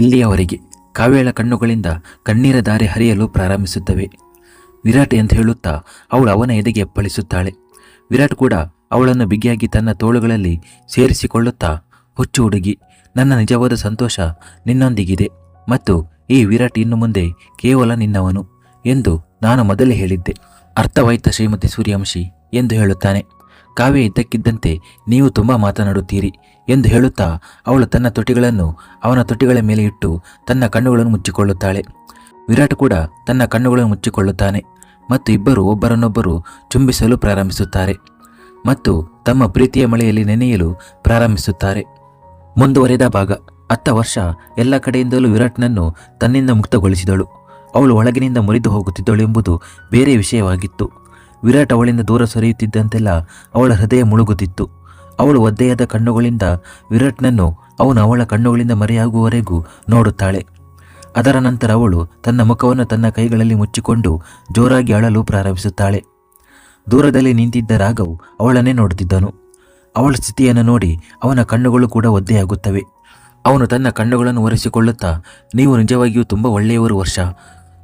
ಇಲ್ಲಿಯವರೆಗೆ ಕಾವ್ಯಳ ಕಣ್ಣುಗಳಿಂದ ಕಣ್ಣೀರ ದಾರಿ ಹರಿಯಲು ಪ್ರಾರಂಭಿಸುತ್ತವೆ. ವಿರಾಟ್ ಎಂದು ಹೇಳುತ್ತಾ, ಅವಳು ಅವನ ಎದೆಗೆ ಅಪ್ಪಳಿಸುತ್ತಾಳೆ ವಿರಾಟ್ ಕೂಡ ಅವಳನ್ನು ಬಿಗಿಯಾಗಿ ತನ್ನ ತೋಳುಗಳಲ್ಲಿ ಸೇರಿಸಿಕೊಳ್ಳುತ್ತಾ, ಹುಚ್ಚು ಹುಡುಗಿ, ನನ್ನ ನಿಜವಾದ ಸಂತೋಷ ನಿನ್ನೊಂದಿಗಿದೆ ಮತ್ತು ಈ ವಿರಾಟ್ ಇನ್ನು ಮುಂದೆ ಕೇವಲ ನಿನ್ನವನು ಎಂದು ನಾನು ಮೊದಲೇ ಹೇಳಿದ್ದೆ. ಅರ್ಥವಾಯ್ತ ಶ್ರೀಮತಿ ಸೂರ್ಯವಂಶಿ ಎಂದು ಹೇಳುತ್ತಾನೆ. ಕಾವ್ಯ ಇದ್ದಕ್ಕಿದ್ದಂತೆ ನೀವು ತುಂಬ ಮಾತನಾಡುತ್ತೀರಿ ಎಂದು ಹೇಳುತ್ತಾ ಅವಳು ತನ್ನ ತುಟಿಗಳನ್ನು ಅವನ ತುಟಿಗಳ ಮೇಲೆ ಇಟ್ಟು ತನ್ನ ಕಣ್ಣುಗಳನ್ನು ಮುಚ್ಚಿಕೊಳ್ಳುತ್ತಾಳೆ. ವಿರಾಟ್ ಕೂಡ ತನ್ನ ಕಣ್ಣುಗಳನ್ನು ಮುಚ್ಚಿಕೊಳ್ಳುತ್ತಾನೆ ಮತ್ತು ಇಬ್ಬರು ಒಬ್ಬರನ್ನೊಬ್ಬರು ಚುಂಬಿಸಲು ಪ್ರಾರಂಭಿಸುತ್ತಾರೆ ಮತ್ತು ತಮ್ಮ ಪ್ರೀತಿಯ ಮಳೆಯಲ್ಲಿ ನೆನೆಯಲು ಪ್ರಾರಂಭಿಸುತ್ತಾರೆ. ಮುಂದುವರೆದ ಭಾಗ, ಅತ್ತ ವರ್ಷ ಎಲ್ಲ ಕಡೆಯಿಂದಲೂ ವಿರಾಟ್ನನ್ನು ತನ್ನಿಂದ ಮುಕ್ತಗೊಳಿಸಿದಳು. ಅವಳು ಒಳಗಿನಿಂದ ಮುರಿದು ಹೋಗುತ್ತಿದ್ದಳು ಎಂಬುದು ಬೇರೆ ವಿಷಯವಾಗಿತ್ತು. ವಿರಾಟ್ ಅವಳಿಂದ ದೂರ ಸರಿಯುತ್ತಿದ್ದಂತೆಲ್ಲ ಅವಳ ಹೃದಯ ಮುಳುಗುತ್ತಿತ್ತು. ಅವಳು ಒದ್ದೆಯಾದ ಕಣ್ಣುಗಳಿಂದ ವಿರಾಟ್ನನ್ನು ಅವನು ಅವಳ ಕಣ್ಣುಗಳಿಂದ ಮರೆಯಾಗುವವರೆಗೂ ನೋಡುತ್ತಾಳೆ. ಅದರ ನಂತರ ಅವಳು ತನ್ನ ಮುಖವನ್ನು ತನ್ನ ಕೈಗಳಲ್ಲಿ ಮುಚ್ಚಿಕೊಂಡು ಜೋರಾಗಿ ಅಳಲು ಪ್ರಾರಂಭಿಸುತ್ತಾಳೆ. ದೂರದಲ್ಲಿ ನಿಂತಿದ್ದ ರಾಘವ್ ಅವಳನ್ನೇ ನೋಡುತ್ತಿದ್ದನು. ಅವಳ ಸ್ಥಿತಿಯನ್ನು ನೋಡಿ ಅವನ ಕಣ್ಣುಗಳು ಕೂಡ ಒದ್ದೆಯಾಗುತ್ತವೆ. ಅವನು ತನ್ನ ಕಣ್ಣುಗಳನ್ನು ಒರೆಸಿಕೊಳ್ಳುತ್ತಾ, ನೀವು ನಿಜವಾಗಿಯೂ ತುಂಬ ಒಳ್ಳೆಯವರು ವರ್ಷ,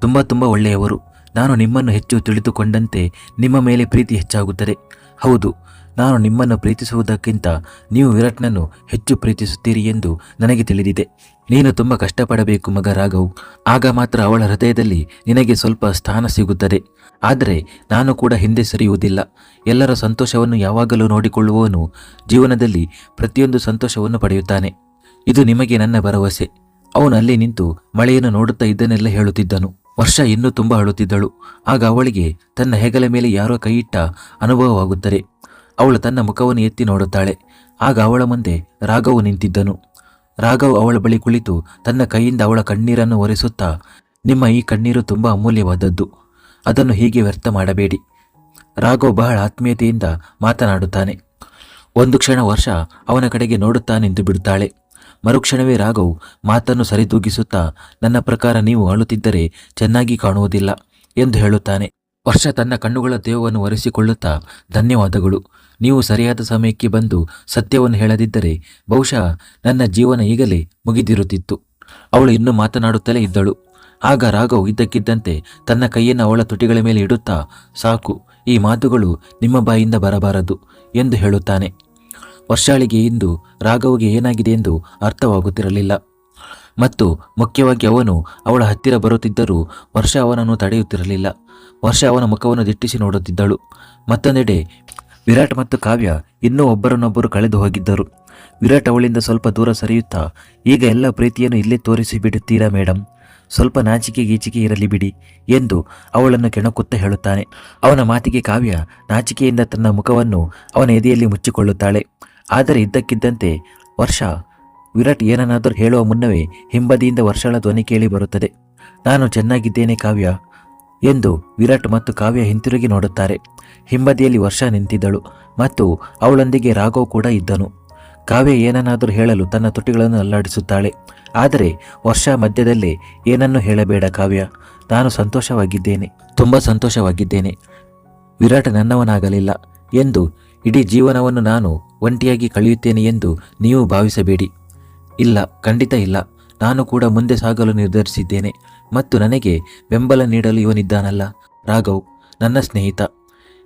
ತುಂಬ ತುಂಬ ಒಳ್ಳೆಯವರು. ನಾನು ನಿಮ್ಮನ್ನು ಹೆಚ್ಚು ತಿಳಿದುಕೊಂಡಂತೆ ನಿಮ್ಮ ಮೇಲೆ ಪ್ರೀತಿ ಹೆಚ್ಚಾಗುತ್ತದೆ. ಹೌದು, ನಾನು ನಿಮ್ಮನ್ನು ಪ್ರೀತಿಸುವುದಕ್ಕಿಂತ ನೀವು ವಿರಾಟ್ನನ್ನು ಹೆಚ್ಚು ಪ್ರೀತಿಸುತ್ತೀರಿ ಎಂದು ನನಗೆ ತಿಳಿದಿದೆ. ನೀನು ತುಂಬ ಕಷ್ಟಪಡಬೇಕು ಮಗ ರಾಘವ್. ಆಗ ಮಾತ್ರ ಅವಳ ಹೃದಯದಲ್ಲಿ ನಿನಗೆ ಸ್ವಲ್ಪ ಸ್ಥಾನ ಸಿಗುತ್ತದೆ. ಆದರೆ ನಾನು ಕೂಡ ಹಿಂದೆ ಸರಿಯುವುದಿಲ್ಲ. ಎಲ್ಲರ ಸಂತೋಷವನ್ನು ಯಾವಾಗಲೂ ನೋಡಿಕೊಳ್ಳುವವನು ಜೀವನದಲ್ಲಿ ಪ್ರತಿಯೊಂದು ಸಂತೋಷವನ್ನು ಪಡೆಯುತ್ತಾನೆ. ಇದು ನಿಮಗೆ ನನ್ನ ಭರವಸೆ. ಅವನು ಅಲ್ಲಿ ನಿಂತು ಮಳೆಯನ್ನು ನೋಡುತ್ತಾ ಇದ್ದನೆಲ್ಲ ಹೇಳುತ್ತಿದ್ದನು. ವರ್ಷ ಇನ್ನೂ ತುಂಬ ಅಳುತ್ತಿದ್ದಳು. ಆಗ ಅವಳಿಗೆ ತನ್ನ ಹೆಗಲ ಮೇಲೆ ಯಾರೋ ಕೈಯಿಟ್ಟ ಅನುಭವವಾಗುತ್ತದೆ. ಅವಳು ತನ್ನ ಮುಖವನ್ನು ಎತ್ತಿ ನೋಡುತ್ತಾಳೆ. ಆಗ ಅವಳ ಮುಂದೆ ರಾಘವ್ ನಿಂತಿದ್ದನು. ರಾಘವ್ ಅವಳ ಬಳಿ ಕುಳಿತು ತನ್ನ ಕೈಯಿಂದ ಅವಳ ಕಣ್ಣೀರನ್ನು ಒರೆಸುತ್ತಾ, ನಿಮ್ಮ ಈ ಕಣ್ಣೀರು ತುಂಬ ಅಮೂಲ್ಯವಾದದ್ದು. ಅದನ್ನು ಹೀಗೆ ವ್ಯರ್ಥ ಮಾಡಬೇಡಿ. ರಾಘವ್ ಬಹಳ ಆತ್ಮೀಯತೆಯಿಂದ ಮಾತನಾಡುತ್ತಾನೆ. ಒಂದು ಕ್ಷಣ ವರ್ಷ ಅವನ ಕಡೆಗೆ ನೋಡುತ್ತಾ ನಿಂತು ಬಿಡುತ್ತಾಳೆ. ಮರುಕ್ಷಣವೇ ರಾಘವ್, ಮಾತನ್ನು ಸರಿದೂಗಿಸುತ್ತಾ, ನನ್ನ ಪ್ರಕಾರ ನೀವು ಅಳುತ್ತಿದ್ದರೆ ಚೆನ್ನಾಗಿ ಕಾಣುವುದಿಲ್ಲ ಎಂದು ಹೇಳುತ್ತಾನೆ. ವರ್ಷ ತನ್ನ ಕಣ್ಣುಗಳ ದೇವವನ್ನು ಒರೆಸಿಕೊಳ್ಳುತ್ತಾ, ಧನ್ಯವಾದಗಳು. ನೀವು ಸರಿಯಾದ ಸಮಯಕ್ಕೆ ಬಂದು ಸತ್ಯವನ್ನು ಹೇಳದಿದ್ದರೆ, ಬಹುಶಃ ನನ್ನ ಜೀವನ ಈಗಲೇ ಮುಗಿದಿರುತ್ತಿತ್ತು. ಅವಳು ಇನ್ನೂ ಮಾತನಾಡುತ್ತಲೇ ಇದ್ದಳು. ಆಗ ರಾಘವ್ ಇದ್ದಕ್ಕಿದ್ದಂತೆ ತನ್ನ ಕೈಯನ್ನು ಅವಳ ತುಟಿಗಳ ಮೇಲೆ ಇಡುತ್ತಾ, ಸಾಕು, ಈ ಮಾತುಗಳು ನಿಮ್ಮ ಬಾಯಿಂದ ಬರಬಾರದು ಎಂದು ಹೇಳುತ್ತಾನೆ. ವರ್ಷಾಳಿಗೆ ಇಂದು ರಾಘವ್ಗೆ ಏನಾಗಿದೆ ಎಂದು ಅರ್ಥವಾಗುತ್ತಿರಲಿಲ್ಲ. ಮತ್ತು ಮುಖ್ಯವಾಗಿ ಅವನು ಅವಳ ಹತ್ತಿರ ಬರುತ್ತಿದ್ದರೂ ವರ್ಷ ಅವನನ್ನು ತಡೆಯುತ್ತಿರಲಿಲ್ಲ. ವರ್ಷ ಅವನ ಮುಖವನ್ನು ದಿಟ್ಟಿಸಿ ನೋಡುತ್ತಿದ್ದಳು. ಮತ್ತೊಂದೆಡೆ ವಿರಾಟ್ ಮತ್ತು ಕಾವ್ಯ ಇನ್ನೂ ಒಬ್ಬರನ್ನೊಬ್ಬರು ಕಳೆದು ಹೋಗಿದ್ದರು. ವಿರಾಟ್ ಅವಳಿಂದ ಸ್ವಲ್ಪ ದೂರ ಸರಿಯುತ್ತಾ, ಈಗ ಎಲ್ಲ ಪ್ರೀತಿಯನ್ನು ಇಲ್ಲೇ ತೋರಿಸಿ ಬಿಡುತ್ತೀರಾ ಮೇಡಮ್ ಸ್ವಲ್ಪ ನಾಚಿಕೆ ಗೀಚಿಕೆ ಇರಲಿ ಬಿಡಿ ಎಂದು ಅವಳನ್ನು ಕೆಣಕುತ್ತಾ ಹೇಳುತ್ತಾನೆ. ಅವನ ಮಾತಿಗೆ ಕಾವ್ಯ ನಾಚಿಕೆಯಿಂದ ತನ್ನ ಮುಖವನ್ನು ಅವನ ಎದೆಯಲ್ಲಿ ಮುಚ್ಚಿಕೊಳ್ಳುತ್ತಾಳೆ. ಆದರೆ ಇದ್ದಕ್ಕಿದ್ದಂತೆ ವರ್ಷ, ವಿರಾಟ್ ಏನನ್ನಾದರೂ ಹೇಳುವ ಮುನ್ನವೇ ಹಿಂಬದಿಯಿಂದ ವರ್ಷಳ ಧ್ವನಿ ಕೇಳಿ ಬರುತ್ತದೆ. ನಾನು ಚೆನ್ನಾಗಿದ್ದೇನೆ ಕಾವ್ಯ ಎಂದು ವಿರಾಟ್ ಮತ್ತು ಕಾವ್ಯ ಹಿಂತಿರುಗಿ ನೋಡುತ್ತಾರೆ. ಹಿಂಬದಿಯಲ್ಲಿ ವರ್ಷ ನಿಂತಿದ್ದಳು ಮತ್ತು ಅವಳೊಂದಿಗೆ ರಾಘವ್ ಕೂಡ ಇದ್ದನು. ಕಾವ್ಯ ಏನನ್ನಾದರೂ ಹೇಳಲು ತನ್ನ ತುಟಿಗಳನ್ನು ಅಲ್ಲಾಡಿಸುತ್ತಾಳೆ. ಆದರೆ ವರ್ಷ ಮಧ್ಯದಲ್ಲೇ ಏನನ್ನೂ ಹೇಳಬೇಡ ಕಾವ್ಯ. ನಾನು ಸಂತೋಷವಾಗಿದ್ದೇನೆ. ತುಂಬ ಸಂತೋಷವಾಗಿದ್ದೇನೆ. ವಿರಾಟ್ ನನ್ನವನಾಗಲಿಲ್ಲ ಎಂದು ಇಡೀ ಜೀವನವನ್ನು ನಾನು ಒಂಟಿಯಾಗಿ ಕಳೆಯುತ್ತೇನೆ ಎಂದು ನೀವು ಭಾವಿಸಬೇಡಿ. ಇಲ್ಲ, ಖಂಡಿತ ಇಲ್ಲ. ನಾನು ಕೂಡ ಮುಂದೆ ಸಾಗಲು ನಿರ್ಧರಿಸಿದ್ದೇನೆ ಮತ್ತು ನನಗೆ ಬೆಂಬಲ ನೀಡಲು ಇವನಿದ್ದಾನಲ್ಲ. ರಾಘವ್, ನನ್ನ ಸ್ನೇಹಿತ,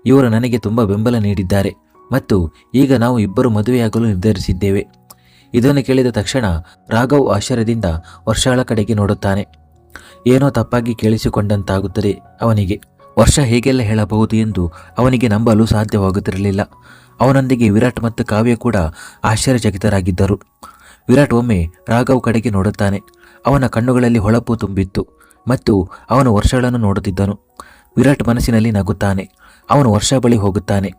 ಇವರು ನನಗೆ ತುಂಬ ಬೆಂಬಲ ನೀಡಿದ್ದಾರೆ ಮತ್ತು ಈಗ ನಾವು ಇಬ್ಬರು ಮದುವೆಯಾಗಲು ನಿರ್ಧರಿಸಿದ್ದೇವೆ. ಇದನ್ನು ಕೇಳಿದ ತಕ್ಷಣ ರಾಘವ್ ಆಶ್ಚರ್ಯದಿಂದ ವರ್ಷಗಳ ಕಡೆಗೆ ನೋಡುತ್ತಾನೆ. ಏನೋ ತಪ್ಪಾಗಿ ಕೇಳಿಸಿಕೊಂಡಂತಾಗುತ್ತದೆ ಅವನಿಗೆ. ವರ್ಷ ಹೇಗೆಲ್ಲ ಹೇಳಬಹುದು ಎಂದು ಅವನಿಗೆ ನಂಬಲು ಸಾಧ್ಯವಾಗುತ್ತಿರಲಿಲ್ಲ. ಅವನೊಂದಿಗೆ ವಿರಾಟ್ ಮತ್ತು ಕಾವ್ಯ ಕೂಡ ಆಶ್ಚರ್ಯಚಕಿತರಾಗಿದ್ದರು. ವಿರಾಟ್ ಒಮ್ಮೆ ರಾಘವ್ ಕಡೆಗೆ ನೋಡುತ್ತಾನೆ. ಅವನ ಕಣ್ಣುಗಳಲ್ಲಿ ಹೊಳಪು ತುಂಬಿತ್ತು ಮತ್ತು ಅವನು ವರ್ಷಗಳನ್ನು ನೋಡುತ್ತಿದ್ದನು. ವಿರಾಟ್ ಮನಸ್ಸಿನಲ್ಲಿ ನಗುತ್ತಾನೆ. ಅವನು ವರ್ಷ ಬಳಿ ಹೋಗುತ್ತಾನೆ.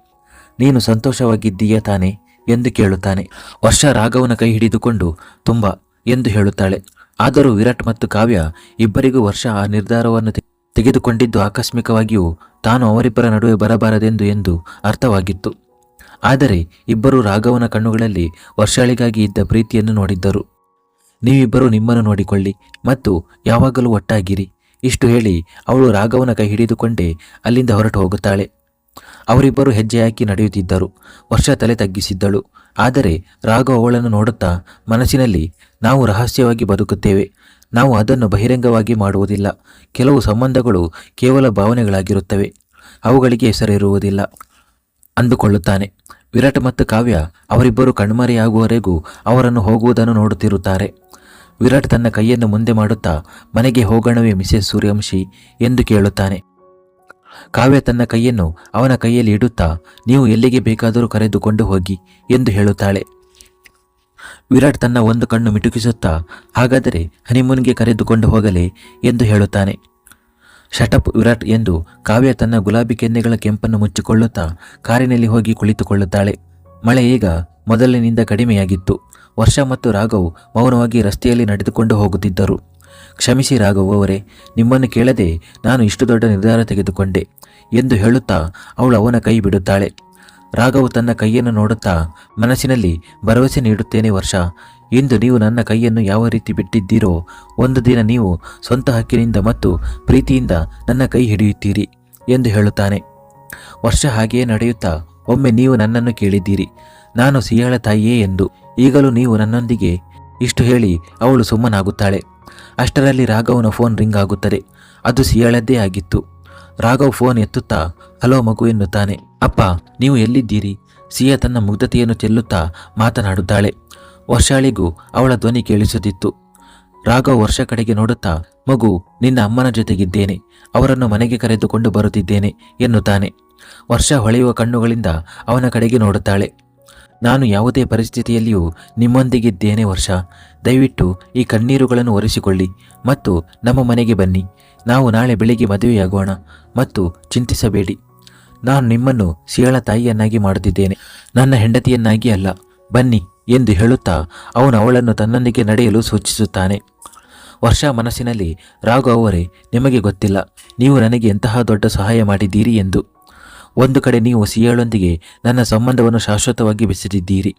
ನೀನು ಸಂತೋಷವಾಗಿದ್ದೀಯಾ ತಾನೆ ಎಂದು ಕೇಳುತ್ತಾನೆ. ವರ್ಷ ರಾಘವನ ಕೈ ಹಿಡಿದುಕೊಂಡು ತುಂಬ ಎಂದು ಹೇಳುತ್ತಾಳೆ. ಆದರೂ ವಿರಾಟ್ ಮತ್ತು ಕಾವ್ಯ ಇಬ್ಬರಿಗೂ ವರ್ಷ ಆ ನಿರ್ಧಾರವನ್ನು ತೆಗೆದುಕೊಂಡಿದ್ದು ಆಕಸ್ಮಿಕವಾಗಿಯೂ ತಾನು ಅವರಿಬ್ಬರ ನಡುವೆ ಬರಬಾರದೆಂದು ಎಂದು ಅರ್ಥವಾಗಿತ್ತು. ಆದರೆ ಇಬ್ಬರು ರಾಘವನ ಕಣ್ಣುಗಳಲ್ಲಿ ವರ್ಷಾಳಿಗಾಗಿ ಇದ್ದ ಪ್ರೀತಿಯನ್ನು ನೋಡಿದ್ದರು. ನೀವಿಬ್ಬರು ನಿಮ್ಮನ್ನು ನೋಡಿಕೊಳ್ಳಿ ಮತ್ತು ಯಾವಾಗಲೂ ಒಟ್ಟಾಗಿರಿ. ಇಷ್ಟು ಹೇಳಿ ಅವಳು ರಾಘವನ ಕೈ ಹಿಡಿದುಕೊಂಡೇ ಅಲ್ಲಿಂದ ಹೊರಟು ಹೋಗುತ್ತಾಳೆ. ಅವರಿಬ್ಬರು ಹೆಜ್ಜೆ ಹಾಕಿ ನಡೆಯುತ್ತಿದ್ದರು. ವರ್ಷ ತಲೆ ತಗ್ಗಿಸಿದ್ದಳು. ಆದರೆ ರಾಘವ ಅವಳನ್ನು ನೋಡುತ್ತಾ ಮನಸ್ಸಿನಲ್ಲಿ, ನಾವು ರಹಸ್ಯವಾಗಿ ಬದುಕುತ್ತೇವೆ. ನಾವು ಅದನ್ನು ಬಹಿರಂಗವಾಗಿ ಮಾಡುವುದಿಲ್ಲ. ಕೆಲವು ಸಂಬಂಧಗಳು ಕೇವಲ ಭಾವನೆಗಳಾಗಿರುತ್ತವೆ. ಅವುಗಳಿಗೆ ಹೆಸರಿರುವುದಿಲ್ಲ. ಅಂದುಕೊಳ್ಳುತ್ತಾನೆ. ವಿರಾಟ್ ಮತ್ತು ಕಾವ್ಯ ಅವರಿಬ್ಬರು ಕಣ್ಮರೆಯಾಗುವವರೆಗೂ ಅವರನ್ನು ಹೋಗುವುದನ್ನು ನೋಡುತ್ತಿರುತ್ತಾರೆ. ವಿರಾಟ್ ತನ್ನ ಕೈಯನ್ನು ಮುಂದೆ ಮಾಡುತ್ತಾ, ಮನೆಗೆ ಹೋಗೋಣವೇ ಮಿಸೆಸ್ ಸೂರ್ಯವಂಶಿ? ಎಂದು ಕೇಳುತ್ತಾನೆ. ಕಾವ್ಯ ತನ್ನ ಕೈಯನ್ನು ಅವನ ಕೈಯಲ್ಲಿ ಇಡುತ್ತಾ, ನೀವು ಎಲ್ಲಿಗೆ ಬೇಕಾದರೂ ಕರೆದುಕೊಂಡು ಹೋಗಿ ಎಂದು ಹೇಳುತ್ತಾಳೆ. ವಿರಾಟ್ ತನ್ನ ಒಂದು ಕಣ್ಣು ಮಿಟುಕಿಸುತ್ತಾ, ಹಾಗಾದರೆ ಹನಿಮೂನ್ಗೆ ಕರೆದುಕೊಂಡು ಹೋಗಲೇ? ಎಂದು ಹೇಳುತ್ತಾನೆ. ಶಟಪ್ ವಿರಾಟ್ ಎಂದು ಕಾವ್ಯ ತನ್ನ ಗುಲಾಬಿ ಕೆನ್ನೆಗಳ ಕೆಂಪನ್ನು ಮುಚ್ಚಿಕೊಳ್ಳುತ್ತಾ ಕಾರಿನಲ್ಲಿ ಹೋಗಿ ಕುಳಿತುಕೊಳ್ಳುತ್ತಾಳೆ. ಮಳೆ ಈಗ ಮೊದಲಿನಿಂದ ಕಡಿಮೆಯಾಗಿತ್ತು. ವರ್ಷ ಮತ್ತು ರಾಘವ್ ಮೌನವಾಗಿ ರಸ್ತೆಯಲ್ಲಿ ನಡೆದುಕೊಂಡು ಹೋಗುತ್ತಿದ್ದರು. ಕ್ಷಮಿಸಿ ರಾಘವ್ ಅವರೇ, ನಿಮ್ಮನ್ನು ಕೇಳದೆ ನಾನು ಇಷ್ಟು ದೊಡ್ಡ ನಿರ್ಧಾರ ತೆಗೆದುಕೊಂಡೆ ಎಂದು ಹೇಳುತ್ತಾ ಅವಳು ಅವನ ಕೈ ಬಿಡುತ್ತಾಳೆ. ರಾಘವ್ ತನ್ನ ಕೈಯನ್ನು ನೋಡುತ್ತಾ ಮನಸ್ಸಿನಲ್ಲಿ ಭರವಸೆ ನೀಡುತ್ತೇನೆ ವರ್ಷ ಇಂದು ನೀವು ನನ್ನ ಕೈಯನ್ನು ಯಾವ ರೀತಿ ಬಿಟ್ಟಿದ್ದೀರೋ, ಒಂದು ದಿನ ನೀವು ಸ್ವಂತ ಹಕ್ಕಿನಿಂದ ಮತ್ತು ಪ್ರೀತಿಯಿಂದ ನನ್ನ ಕೈ ಹಿಡಿಯುತ್ತೀರಿ ಎಂದು ಹೇಳುತ್ತಾನೆ. ವರ್ಷ ಹಾಗೆಯೇ ನಡೆಯುತ್ತಾ, ಒಮ್ಮೆ ನೀವು ನನ್ನನ್ನು ಕೇಳಿದ್ದೀರಿ. ನಾನು ಸಿಯಾಳ ತಾಯಿಯೇ ಎಂದು ಈಗಲೂ ನೀವು ನನ್ನೊಂದಿಗೆ ಇಷ್ಟು ಹೇಳಿ ಅವಳು ಸುಮ್ಮನಾಗುತ್ತಾಳೆ. ಅಷ್ಟರಲ್ಲಿ ರಾಘವನ ಫೋನ್ ರಿಂಗ್ ಆಗುತ್ತದೆ. ಅದು ಸಿಯಾಳದ್ದೇ ಆಗಿತ್ತು. ರಾಘವ್ ಫೋನ್ ಎತ್ತುತ್ತಾ, ಹಲೋ ಮಗು ಎನ್ನುತ್ತಾನೆ. ಅಪ್ಪ, ನೀವು ಎಲ್ಲಿದ್ದೀರಿ? ಸಿಯಾ ತನ್ನ ಮುಗ್ಧತೆಯನ್ನು ಚೆಲ್ಲುತ್ತಾ ಮಾತನಾಡುತ್ತಾಳೆ. ವರ್ಷಾಳಿಗೂ ಅವಳ ಧ್ವನಿ ಕೇಳಿಸುತ್ತಿತ್ತು ರಾಘವ್ ವರ್ಷ ಕಡೆಗೆ ನೋಡುತ್ತಾ, ಮಗು, ನಿನ್ನ ಅಮ್ಮನ ಜೊತೆಗಿದ್ದೇನೆ. ಅವರನ್ನು ಮನೆಗೆ ಕರೆದುಕೊಂಡು ಬರುತ್ತಿದ್ದೇನೆ ಎನ್ನುತ್ತಾನೆ. ವರ್ಷ ಹೊಳೆಯುವ ಕಣ್ಣುಗಳಿಂದ ಅವನ ಕಡೆಗೆ ನೋಡುತ್ತಾಳೆ. ನಾನು ಯಾವುದೇ ಪರಿಸ್ಥಿತಿಯಲ್ಲಿಯೂ ನಿಮ್ಮೊಂದಿಗಿದ್ದೇನೆ ವರ್ಷ. ದಯವಿಟ್ಟು ಈ ಕಣ್ಣೀರುಗಳನ್ನು ಒರೆಸಿಕೊಳ್ಳಿ ಮತ್ತು ನಮ್ಮ ಮನೆಗೆ ಬನ್ನಿ. ನಾವು ನಾಳೆ ಬೆಳಿಗ್ಗೆ ಮದುವೆಯಾಗೋಣ ಮತ್ತು ಚಿಂತಿಸಬೇಡಿ. ನಾನು ನಿಮ್ಮನ್ನು ಸಿಯಾಳ ತಾಯಿಯನ್ನಾಗಿ ಮಾಡುತ್ತಿದ್ದೇನೆ. ನನ್ನ ಹೆಂಡತಿಯನ್ನಾಗಿ ಅಲ್ಲ. ಬನ್ನಿ. ಎಂದು ಹೇಳುತ್ತಾ ಅವನು ಅವಳನ್ನು ತನ್ನೊಂದಿಗೆ ನಡೆಯಲು ಸೂಚಿಸುತ್ತಾನೆ. ವರ್ಷ ಮನಸ್ಸಿನಲ್ಲಿ, ರಾಘು ಅವರೇ, ನಿಮಗೆ ಗೊತ್ತಿಲ್ಲ. ನೀವು ನನಗೆ ಎಂತಹ ದೊಡ್ಡ ಸಹಾಯ ಮಾಡಿದ್ದೀರಿ ಎಂದು. ಒಂದು ಕಡೆ ನೀವು ಸಿಯಾಳೊಂದಿಗೆ ನನ್ನ ಸಂಬಂಧವನ್ನು ಶಾಶ್ವತವಾಗಿ ಬೆಸೆದಿದ್ದೀರಿ.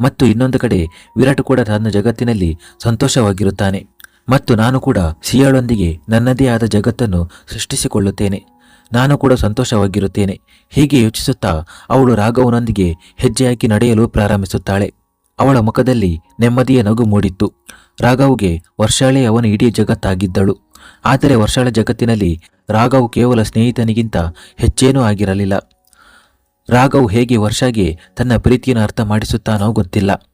ಮತ್ತು ಇನ್ನೊಂದು ಕಡೆ ವಿರಾಟ್ ಕೂಡ ತನ್ನ ಜಗತ್ತಿನಲ್ಲಿ ಸಂತೋಷವಾಗಿರುತ್ತಾನೆ. ಮತ್ತು ನಾನು ಕೂಡ ಸಿಯಾಳೊಂದಿಗೆ ನನ್ನದೇ ಆದ ಜಗತ್ತನ್ನು ಸೃಷ್ಟಿಸಿಕೊಳ್ಳುತ್ತೇನೆ. ನಾನು ಕೂಡ ಸಂತೋಷವಾಗಿರುತ್ತೇನೆ. ಹೀಗೆ ಯೋಚಿಸುತ್ತಾ ಅವಳು ರಾಘವನೊಂದಿಗೆ ಹೆಜ್ಜೆಯಾಗಿ ನಡೆಯಲು ಪ್ರಾರಂಭಿಸುತ್ತಾಳೆ. ಅವಳ ಮುಖದಲ್ಲಿ ನೆಮ್ಮದಿಯ ನಗು ಮೂಡಿತ್ತು. ರಾಘವ್ಗೆ ವರ್ಷಾಳೆ ಅವನ ಇಡೀ ಜಗತ್ತಾಗಿದ್ದಳು. ಆದರೆ ವರ್ಷಾಳ ಜಗತ್ತಿನಲ್ಲಿ ರಾಘವ್ ಕೇವಲ ಸ್ನೇಹಿತನಿಗಿಂತ ಹೆಚ್ಚೇನೂ ಆಗಿರಲಿಲ್ಲ. ರಾಘವ್ ಹೇಗೆ ವರ್ಷಾಗೆ ತನ್ನ ಪ್ರೀತಿಯನ್ನು ಅರ್ಥ ಮಾಡಿಸುತ್ತಾನೋ ಗೊತ್ತಿಲ್ಲ.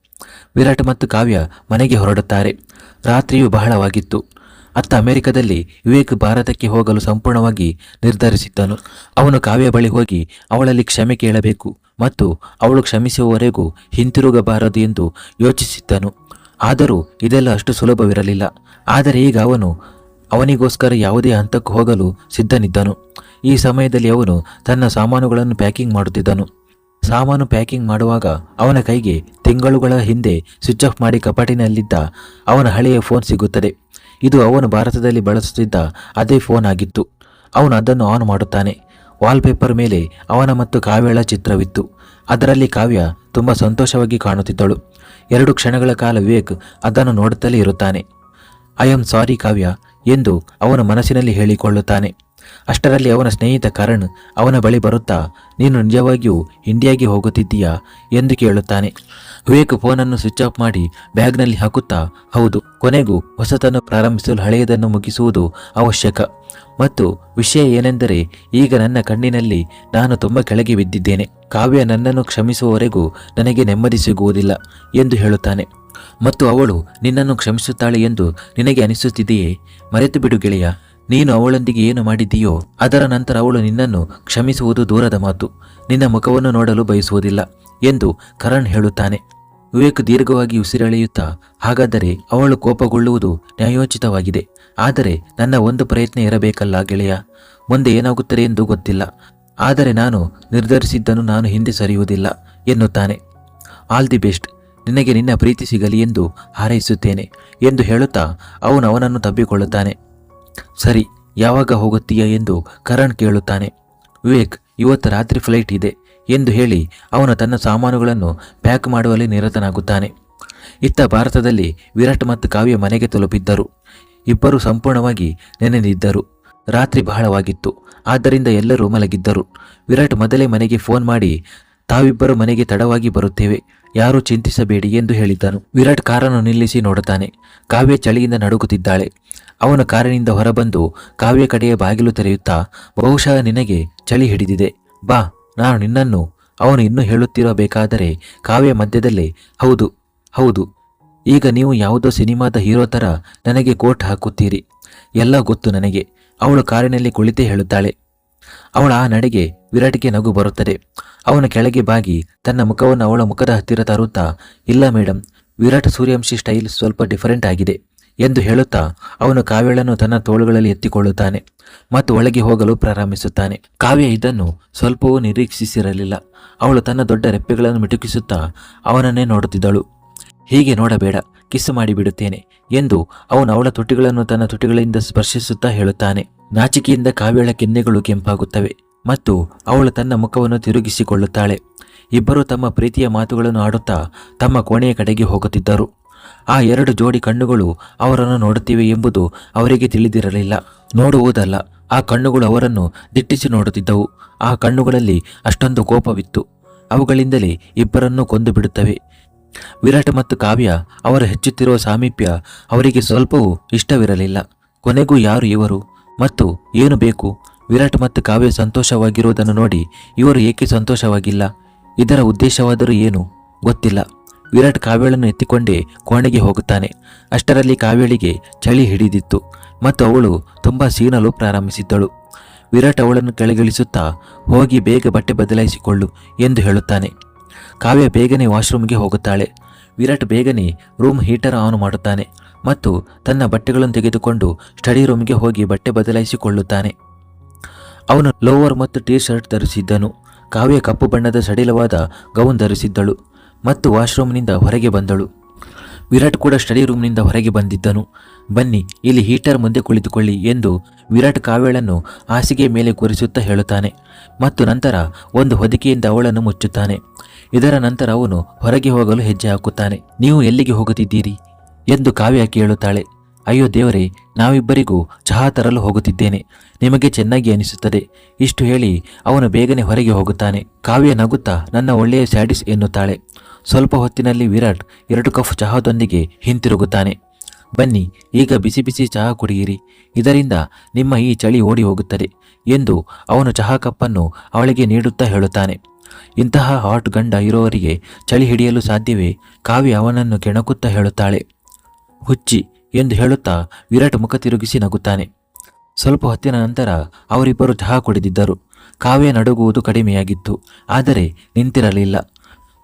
ವಿರಾಟ್ ಮತ್ತು ಕಾವ್ಯ ಮನೆಗೆ ಹೊರಡುತ್ತಾರೆ. ರಾತ್ರಿಯು ಬಹಳವಾಗಿತ್ತು. ಅತ್ತ ಅಮೆರಿಕದಲ್ಲಿ ವಿವೇಕ್ ಭಾರತಕ್ಕೆ ಹೋಗಲು ಸಂಪೂರ್ಣವಾಗಿ ನಿರ್ಧರಿಸಿದ್ದನು. ಅವನು ಕಾವ್ಯ ಬಳಿ ಹೋಗಿ ಅವಳಲ್ಲಿ ಕ್ಷಮೆ ಕೇಳಬೇಕು ಮತ್ತು ಅವಳು ಕ್ಷಮಿಸುವವರೆಗೂ ಹಿಂತಿರುಗಬಾರದು ಎಂದು ಯೋಚಿಸಿದ್ದನು. ಆದರೂ ಇದೆಲ್ಲ ಅಷ್ಟು ಸುಲಭವಿರಲಿಲ್ಲ. ಆದರೆ ಈಗ ಅವನು ಅವನಿಗೋಸ್ಕರ ಯಾವುದೇ ಹಂತಕ್ಕೂ ಹೋಗಲು ಸಿದ್ಧನಿದ್ದನು. ಈ ಸಮಯದಲ್ಲಿ ಅವನು ತನ್ನ ಸಾಮಾನುಗಳನ್ನು ಪ್ಯಾಕಿಂಗ್ ಮಾಡುತ್ತಿದ್ದನು. ಸಾಮಾನು ಪ್ಯಾಕಿಂಗ್ ಮಾಡುವಾಗ ಅವನ ಕೈಗೆ ತಿಂಗಳುಗಳ ಹಿಂದೆ ಸ್ವಿಚ್ ಆಫ್ ಮಾಡಿ ಕಪಾಟಿನಲ್ಲಿದ್ದ ಅವನ ಹಳೆಯ ಫೋನ್ ಸಿಗುತ್ತದೆ. ಇದು ಅವನು ಭಾರತದಲ್ಲಿ ಬಳಸುತ್ತಿದ್ದ ಅದೇ ಫೋನ್ ಆಗಿತ್ತು. ಅವನು ಅದನ್ನು ಆನ್ ಮಾಡುತ್ತಾನೆ. ವಾಲ್ಪೇಪರ್ ಮೇಲೆ ಅವನ ಮತ್ತು ಕಾವ್ಯಳ ಚಿತ್ರವಿತ್ತು. ಅದರಲ್ಲಿ ಕಾವ್ಯ ತುಂಬ ಸಂತೋಷವಾಗಿ ಕಾಣುತ್ತಿದ್ದಳು. ಎರಡು ಕ್ಷಣಗಳ ಕಾಲ ವಿವೇಕ್ ಅದನ್ನು ನೋಡುತ್ತಲೇ ಇರುತ್ತಾನೆ. ಐ ಆಮ್ ಸಾರಿ ಕಾವ್ಯ ಎಂದು ಅವನ ಮನಸ್ಸಿನಲ್ಲಿ ಹೇಳಿಕೊಳ್ಳುತ್ತಾನೆ. ಅಷ್ಟರಲ್ಲಿ ಅವನ ಸ್ನೇಹಿತ ಕರಣ್ ಅವನ ಬಳಿ ಬರುತ್ತಾ, ನೀನು ನಿಜವಾಗಿಯೂ ಇಂಡಿಯಾಗೆ ಹೋಗುತ್ತಿದ್ದೀಯಾ ಎಂದು ಕೇಳುತ್ತಾನೆ. ವಿವೇಕ್ ಫೋನನ್ನು ಸ್ವಿಚ್ ಆಫ್ ಮಾಡಿ ಬ್ಯಾಗ್ನಲ್ಲಿ ಹಾಕುತ್ತಾ, ಹೌದು, ಕೊನೆಗೂ ಹೊಸತನ್ನು ಪ್ರಾರಂಭಿಸಲು ಹಳೆಯದನ್ನು ಮುಗಿಸುವುದು ಅವಶ್ಯಕ. ಮತ್ತು ವಿಷಯ ಏನೆಂದರೆ, ಈಗ ನನ್ನ ಕಣ್ಣಿನಲ್ಲಿ ನಾನು ತುಂಬ ಕೆಳಗೆ ಬಿದ್ದಿದ್ದೇನೆ. ಕಾವ್ಯ ನನ್ನನ್ನು ಕ್ಷಮಿಸುವವರೆಗೂ ನನಗೆ ನೆಮ್ಮದಿ ಸಿಗುವುದಿಲ್ಲ ಎಂದು ಹೇಳುತ್ತಾನೆ. ಮತ್ತು ಅವಳು, ನಿನ್ನನ್ನು ಕ್ಷಮಿಸುತ್ತಾಳೆ ಎಂದು ನಿನಗೆ ಅನಿಸುತ್ತಿದೆಯೇ? ಮರೆತು ಬಿಡು ಗೆಳೆಯ. ನೀನು ಅವಳೊಂದಿಗೆ ಏನು ಮಾಡಿದ್ದೀಯೋ, ಅದರ ನಂತರ ಅವಳು ನಿನ್ನನ್ನು ಕ್ಷಮಿಸುವುದು ದೂರದ ಮಾತು. ನಿನ್ನ ಮುಖವನ್ನು ನೋಡಲು ಬಯಸುವುದಿಲ್ಲ ಎಂದು ಕರಣ್ ಹೇಳುತ್ತಾನೆ. ವಿವೇಕ್ ದೀರ್ಘವಾಗಿ ಉಸಿರೆಳೆಯುತ್ತಾ, ಹಾಗಾದರೆ ಅವಳು ಕೋಪಗೊಳ್ಳುವುದು ನ್ಯಾಯೋಚಿತವಾಗಿದೆ. ಆದರೆ ನನ್ನ ಒಂದು ಪ್ರಯತ್ನ ಇರಬೇಕಲ್ಲ ಗೆಳೆಯ. ಮುಂದೆ ಏನಾಗುತ್ತದೆ ಎಂದು ಗೊತ್ತಿಲ್ಲ. ಆದರೆ ನಾನು ನಿರ್ಧರಿಸಿದ್ದನ್ನು ನಾನು ಹಿಂದೆ ಸರಿಯುವುದಿಲ್ಲ ಎನ್ನುತ್ತಾನೆ. All the best. ನಿನಗೆ ನಿನ್ನ ಪ್ರೀತಿ ಸಿಗಲಿ ಎಂದು ಹಾರೈಸುತ್ತೇನೆ ಎಂದು ಹೇಳುತ್ತಾ ಅವನು ಅವನನ್ನು ತಬ್ಬಿಕೊಳ್ಳುತ್ತಾನೆ. ಸರಿ, ಯಾವಾಗ ಹೋಗುತ್ತೀಯಾ ಎಂದು ಕರಣ್ ಕೇಳುತ್ತಾನೆ. ವಿವೇಕ್, ಇವತ್ತು ರಾತ್ರಿ ಫ್ಲೈಟ್ ಇದೆ ಎಂದು ಹೇಳಿ ಅವನು ತನ್ನ ಸಾಮಾನುಗಳನ್ನು ಪ್ಯಾಕ್ ಮಾಡುವಲ್ಲಿ ನಿರತನಾಗುತ್ತಾನೆ. ಇತ್ತ ಭಾರತದಲ್ಲಿ ವಿರಾಟ್ ಮತ್ತು ಕಾವ್ಯ ಮನೆಗೆ ತಲುಪಿದ್ದರು. ಇಬ್ಬರು ಸಂಪೂರ್ಣವಾಗಿ ನೆನೆದಿದ್ದರು. ರಾತ್ರಿ ಬಹಳವಾಗಿತ್ತು. ಆದ್ದರಿಂದ ಎಲ್ಲರೂ ಮಲಗಿದ್ದರು. ವಿರಾಟ್ ಮೊದಲೇ ಮನೆಗೆ ಫೋನ್ ಮಾಡಿ, ತಾವಿಬ್ಬರು ಮನೆಗೆ ತಡವಾಗಿ ಬರುತ್ತೇವೆ. ಯಾರೂ ಚಿಂತಿಸಬೇಡಿ ಎಂದು ಹೇಳಿದ್ದನು. ವಿರಾಟ್ ಕಾರನ್ನು ನಿಲ್ಲಿಸಿ ನೋಡುತ್ತಾನೆ. ಕಾವ್ಯ ಚಳಿಯಿಂದ ನಡುಗುತ್ತಿದ್ದಾಳೆ. ಅವನು ಕಾರಿನಿಂದ ಹೊರಬಂದು ಕಾವ್ಯ ಕಡೆಯ ಬಾಗಿಲು ತೆರೆಯುತ್ತಾ ಬಹುಶಃ ನಿನಗೆ ಚಳಿ ಹಿಡಿದಿದೆ. ಬಾ, ನಾನು ನಿನ್ನನ್ನು, ಅವನು ಇನ್ನೂ ಹೇಳುತ್ತಿರಬೇಕಾದರೆ ಕಾವ್ಯ ಮಧ್ಯದಲ್ಲೇ, ಹೌದು ಹೌದು. ಈಗ ನೀವು ಯಾವುದೋ ಸಿನಿಮಾದ ಹೀರೋ ಥರ ನನಗೆ ಕೋಟ್ ಹಾಕುತ್ತೀರಿ. ಎಲ್ಲ ಗೊತ್ತು ನನಗೆ. ಅವಳು ಕಾರಿನಲ್ಲಿ ಕುಳಿತೇ ಹೇಳುತ್ತಾಳೆ. ಅವಳ ಆ ನಡೆಗೆ ವಿರಾಟಿಗೆ ನಗು ಬರುತ್ತದೆ. ಅವನ ಕೆಳಗೆ ಬಾಗಿ ತನ್ನ ಮುಖವನ್ನು ಅವಳ ಮುಖದ ಹತ್ತಿರ ತರುತ್ತಾ, ಇಲ್ಲ ಮೇಡಮ್ ವಿರಾಟ್ ಸೂರ್ಯವಂಶಿ ಸ್ಟೈಲ್ ಸ್ವಲ್ಪ ಡಿಫರೆಂಟ್ ಆಗಿದೆ. ಎಂದು ಹೇಳುತ್ತಾ ಅವನು ಕಾವ್ಯಳನ್ನು ತನ್ನ ತೋಳುಗಳಲ್ಲಿ ಎತ್ತಿಕೊಳ್ಳುತ್ತಾನೆ ಮತ್ತು ಒಳಗೆ ಹೋಗಲು ಪ್ರಾರಂಭಿಸುತ್ತಾನೆ. ಕಾವ್ಯ ಇದನ್ನು ಸ್ವಲ್ಪವೂ ನಿರೀಕ್ಷಿಸಿರಲಿಲ್ಲ. ಅವಳು ತನ್ನ ದೊಡ್ಡ ರೆಪ್ಪೆಗಳನ್ನು ಮಿಟುಕಿಸುತ್ತಾ ಅವನನ್ನೇ ನೋಡುತ್ತಿದ್ದಳು. ಹೀಗೆ ನೋಡಬೇಡ, ಕಿಸ್ ಮಾಡಿಬಿಡುತ್ತೇನೆ ಎಂದು ಅವನು ಅವಳ ತುಟಿಗಳನ್ನು ತನ್ನ ತುಟಿಗಳಿಂದ ಸ್ಪರ್ಶಿಸುತ್ತಾ ಹೇಳುತ್ತಾನೆ. ನಾಚಿಕೆಯಿಂದ ಕಾವ್ಯಳ ಕೆನ್ನೆಗಳು ಕೆಂಪಾಗುತ್ತವೆ ಮತ್ತು ಅವಳು ತನ್ನ ಮುಖವನ್ನು ತಿರುಗಿಸಿಕೊಳ್ಳುತ್ತಾಳೆ. ಇಬ್ಬರು ತಮ್ಮ ಪ್ರೀತಿಯ ಮಾತುಗಳನ್ನು ಆಡುತ್ತಾ ತಮ್ಮ ಕೋಣೆಯ ಕಡೆಗೆ ಹೋಗುತ್ತಿದ್ದರು. ಆ ಎರಡು ಜೋಡಿ ಕಣ್ಣುಗಳು ಅವರನ್ನು ನೋಡುತ್ತಿವೆ ಎಂಬುದು ಅವರಿಗೆ ತಿಳಿದಿರಲಿಲ್ಲ. ನೋಡುವುದಲ್ಲ, ಆ ಕಣ್ಣುಗಳು ಅವರನ್ನು ದಿಟ್ಟಿಸಿ ನೋಡುತ್ತಿದ್ದವು. ಆ ಕಣ್ಣುಗಳಲ್ಲಿ ಅಷ್ಟೊಂದು ಕೋಪವಿತ್ತು. ಅವುಗಳಿಂದಲೇ ಇಬ್ಬರನ್ನೂ ಕೊಂದು ಬಿಡುತ್ತವೆ. ವಿರಾಟ್ ಮತ್ತು ಕಾವ್ಯ ಅವರು ಹೆಚ್ಚುತ್ತಿರುವ ಸಾಮೀಪ್ಯ ಅವರಿಗೆ ಸ್ವಲ್ಪವೂ ಇಷ್ಟವಿರಲಿಲ್ಲ. ಕೊನೆಗೂ ಯಾರು ಇವರು ಮತ್ತು ಏನು ಬೇಕು? ವಿರಾಟ್ ಮತ್ತು ಕಾವ್ಯ ಸಂತೋಷವಾಗಿರುವುದನ್ನು ನೋಡಿ ಇವರು ಏಕೆ ಸಂತೋಷವಾಗಿಲ್ಲ? ಇದರ ಉದ್ದೇಶವಾದರೂ ಏನು ಗೊತ್ತಿಲ್ಲ. ವಿರಾಟ್ ಕಾವ್ಯಳನ್ನು ಎತ್ತಿಕೊಂಡೇ ಕೋಣೆಗೆ ಹೋಗುತ್ತಾನೆ. ಅಷ್ಟರಲ್ಲಿ ಕಾವ್ಯಳಿಗೆ ಚಳಿ ಹಿಡಿದಿತ್ತು ಮತ್ತು ಅವಳು ತುಂಬ ಸೀನಲು ಪ್ರಾರಂಭಿಸಿದ್ದಳು. ವಿರಾಟ್ ಅವಳನ್ನು ಕೆಳಗಿಳಿಸುತ್ತಾ ಹೋಗಿ ಬೇಗ ಬಟ್ಟೆ ಬದಲಾಯಿಸಿಕೊಳ್ಳು ಎಂದು ಹೇಳುತ್ತಾನೆ. ಕಾವ್ಯ ಬೇಗನೆ ವಾಶ್ರೂಮ್ಗೆ ಹೋಗುತ್ತಾಳೆ. ವಿರಾಟ್ ಬೇಗನೆ ರೂಮ್ ಹೀಟರ್ ಆನ್ ಮಾಡುತ್ತಾನೆ ಮತ್ತು ತನ್ನ ಬಟ್ಟೆಗಳನ್ನು ತೆಗೆದುಕೊಂಡು ಸ್ಟಡಿ ರೂಮ್ಗೆ ಹೋಗಿ ಬಟ್ಟೆ ಬದಲಾಯಿಸಿಕೊಳ್ಳುತ್ತಾನೆ. ಅವನು ಲೋವರ್ ಮತ್ತು ಟೀ ಶರ್ಟ್ ಧರಿಸಿದ್ದನು. ಕಾವ್ಯ ಕಪ್ಪು ಬಣ್ಣದ ಸಡಿಲವಾದ ಗೌನ್ ಧರಿಸಿದ್ದಳು. ಮತ್ತು ವಾಶ್ರೂಮ್ನಿಂದ ಹೊರಗೆ ಬಂದಳು. ವಿರಾಟ್ ಕೂಡ ಸ್ಟಡಿ ರೂಮ್ನಿಂದ ಹೊರಗೆ ಬಂದಿದ್ದನು. ಬನ್ನಿ, ಇಲ್ಲಿ ಹೀಟರ್ ಮುಂದೆ ಕುಳಿತುಕೊಳ್ಳಿ ಎಂದು ವಿರಾಟ್ ಕಾವ್ಯಳನ್ನು ಹಾಸಿಗೆ ಮೇಲೆ ಕೂರಿಸುತ್ತಾ ಹೇಳುತ್ತಾನೆ ಮತ್ತು ನಂತರ ಒಂದು ಹೊದಿಕೆಯಿಂದ ಅವಳನ್ನು ಮುಚ್ಚುತ್ತಾನೆ. ಇದರ ನಂತರ ಅವನು ಹೊರಗೆ ಹೋಗಲು ಹೆಜ್ಜೆ ಹಾಕುತ್ತಾನೆ. ನೀವು ಎಲ್ಲಿಗೆ ಹೋಗುತ್ತಿದ್ದೀರಿ? ಎಂದು ಕಾವ್ಯ ಕೇಳುತ್ತಾಳೆ. ಅಯ್ಯೋ ದೇವರೇ, ನಾವಿಬ್ಬರಿಗೂ ಚಹಾ ತರಲು ಹೋಗುತ್ತಿದ್ದೇನೆ. ನಿಮಗೆ ಚೆನ್ನಾಗಿ ಅನಿಸುತ್ತದೆ. ಇಷ್ಟು ಹೇಳಿ ಅವನು ಬೇಗನೆ ಹೊರಗೆ ಹೋಗುತ್ತಾನೆ. ಕಾವ್ಯ ನಗುತ್ತಾ, ನನ್ನ ಒಳ್ಳೆಯ ಸ್ಯಾಡಿಸ್ ಎನ್ನುತ್ತಾಳೆ. ಸ್ವಲ್ಪ ಹೊತ್ತಿನಲ್ಲಿ ವಿರಾಟ್ ಎರಡು ಕಪ್ ಚಹಾದೊಂದಿಗೆ ಹಿಂತಿರುಗುತ್ತಾನೆ. ಬನ್ನಿ, ಈಗ ಬಿಸಿ ಬಿಸಿ ಚಹಾ ಕುಡಿಯಿರಿ. ಇದರಿಂದ ನಿಮ್ಮ ಈ ಚಳಿ ಓಡಿ ಹೋಗುತ್ತದೆ ಎಂದು ಅವನು ಚಹಾ ಕಪ್ಪನ್ನು ಅವಳಿಗೆ ನೀಡುತ್ತಾ ಹೇಳುತ್ತಾನೆ. ಇಂತಹ ಹಾಟ್ ಗಂಡ ಇರೋವರಿಗೆ ಚಳಿ ಹಿಡಿಯಲು ಸಾಧ್ಯವೇ? ಕಾವ್ಯ ಅವನನ್ನು ಕೆಣಕುತ್ತಾ ಹೇಳುತ್ತಾಳೆ. ಹುಚ್ಚಿ ಎಂದು ಹೇಳುತ್ತಾ ವಿರಾಟ್ ಮುಖ ತಿರುಗಿಸಿ ನಗುತ್ತಾನೆ. ಸ್ವಲ್ಪ ಹೊತ್ತಿನ ನಂತರ ಅವರಿಬ್ಬರು ಚಹಾ ಕುಡಿದಿದ್ದರು. ಕಾವ್ಯ ನಡುಗುವುದು ಕಡಿಮೆಯಾಗಿತ್ತು, ಆದರೆ ನಿಂತಿರಲಿಲ್ಲ.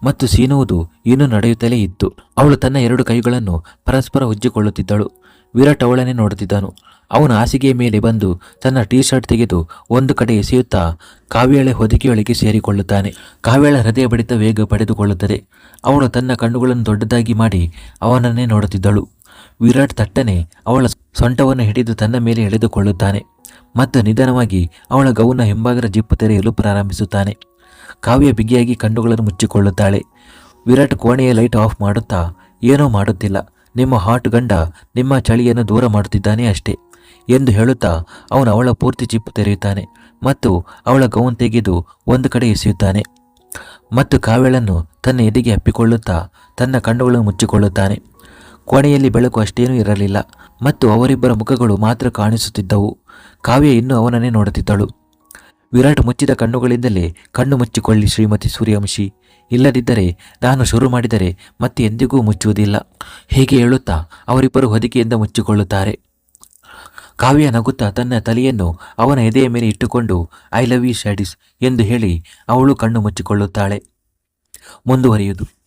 ಮತ್ತು ಸೀನುವುದು ಇನ್ನೂ ನಡೆಯುತ್ತಲೇ ಇತ್ತು. ಅವಳು ತನ್ನ ಎರಡು ಕೈಗಳನ್ನು ಪರಸ್ಪರ ಉಜ್ಜಿಕೊಳ್ಳುತ್ತಿದ್ದಳು. ವಿರಾಟ್ ಅವಳನ್ನೇ ನೋಡುತ್ತಿದ್ದನು. ಅವನು ಹಾಸಿಗೆಯ ಮೇಲೆ ಬಂದು ತನ್ನ ಟೀ ಶರ್ಟ್ ತೆಗೆದು ಒಂದು ಕಡೆ ಎಸೆಯುತ್ತಾ ಕಾವ್ಯಾಳೆ ಹೊದಿಕೆಯೊಳಗೆ ಸೇರಿಕೊಳ್ಳುತ್ತಾನೆ. ಕಾವ್ಯಾಳ ಹೃದಯ ಬಡಿತ ವೇಗ ಪಡೆದುಕೊಳ್ಳುತ್ತದೆ. ಅವಳು ತನ್ನ ಕಣ್ಣುಗಳನ್ನು ದೊಡ್ಡದಾಗಿ ಮಾಡಿ ಅವನನ್ನೇ ನೋಡುತ್ತಿದ್ದಳು. ವಿರಾಟ್ ತಟ್ಟನೆ ಅವಳ ಸೊಂಟವನ್ನು ಹಿಡಿದು ತನ್ನ ಮೇಲೆ ಎಳೆದುಕೊಳ್ಳುತ್ತಾನೆ ಮತ್ತು ನಿಧಾನವಾಗಿ ಅವಳ ಗೌನ ಹಿಂಭಾಗದ ಜಿಪ್ಪು ತೆರೆಯಲು ಪ್ರಾರಂಭಿಸುತ್ತಾನೆ. ಕಾವ್ಯ ಬಿಗಿಯಾಗಿ ಕಣ್ಣುಗಳನ್ನು ಮುಚ್ಚಿಕೊಳ್ಳುತ್ತಾಳೆ. ವಿರಾಟ್ ಕೋಣೆಯ ಲೈಟ್ ಆಫ್ ಮಾಡುತ್ತಾ, ಏನೂ ಮಾಡುತ್ತಿಲ್ಲ. ನಿಮ್ಮ ಹಾಟ್ ಗಂಡ ನಿಮ್ಮ ಚಳಿಯನ್ನು ದೂರ ಮಾಡುತ್ತಿದ್ದಾನೆ ಅಷ್ಟೇ ಎಂದು ಹೇಳುತ್ತಾ, ಅವನು ಅವಳ ಪೂರ್ತಿ ಚಿಪ್ಪು ತೆರೆಯುತ್ತಾನೆ ಮತ್ತು ಅವಳ ಗೌನ್ ತೆಗೆದು ಒಂದು ಕಡೆ ಎಸೆಯುತ್ತಾನೆ. ಮತ್ತು ಕಾವ್ಯಳನ್ನು ತನ್ನ ಎದೆಗೆ ಅಪ್ಪಿಕೊಳ್ಳುತ್ತಾ, ತನ್ನ ಕಣ್ಣುಗಳನ್ನು ಮುಚ್ಚಿಕೊಳ್ಳುತ್ತಾನೆ. ಕೋಣೆಯಲ್ಲಿ ಬೆಳಕು ಅಷ್ಟೇನೂ ಇರಲಿಲ್ಲ ಮತ್ತು ಅವರಿಬ್ಬರ ಮುಖಗಳು ಮಾತ್ರ ಕಾಣಿಸುತ್ತಿದ್ದವು. ಕಾವ್ಯ ಇನ್ನೂ ಅವನನ್ನೇ ನೋಡುತ್ತಿದ್ದಳು. ವಿರಾಟ್ ಮುಚ್ಚಿದ ಕಣ್ಣುಗಳಿಂದಲೇ ಕಣ್ಣು ಮುಚ್ಚಿಕೊಳ್ಳಿ ಶ್ರೀಮತಿ ಸೂರ್ಯವಂಶಿ. ಇಲ್ಲದಿದ್ದರೆ ನಾನು ಶುರು ಮಾಡಿದರೆ ಮತ್ತೆ ಎಂದಿಗೂ ಮುಚ್ಚುವುದಿಲ್ಲ. ಹೀಗೆ ಹೇಳುತ್ತಾ ಅವರಿಬ್ಬರು ಹೊದಿಕೆಯಿಂದ ಮುಚ್ಚಿಕೊಳ್ಳುತ್ತಾರೆ. ಕಾವ್ಯ ನಗುತ್ತಾ ತನ್ನ ತಲೆಯನ್ನು ಅವನ ಎದೆಯ ಮೇಲೆ ಇಟ್ಟುಕೊಂಡು, ಐ ಲವ್ ಯು, ಶ್ಯಾಡಿಸ್ ಎಂದು ಹೇಳಿ ಅವಳು ಕಣ್ಣು ಮುಚ್ಚಿಕೊಳ್ಳುತ್ತಾಳೆ. ಮುಂದುವರಿಯುವುದು.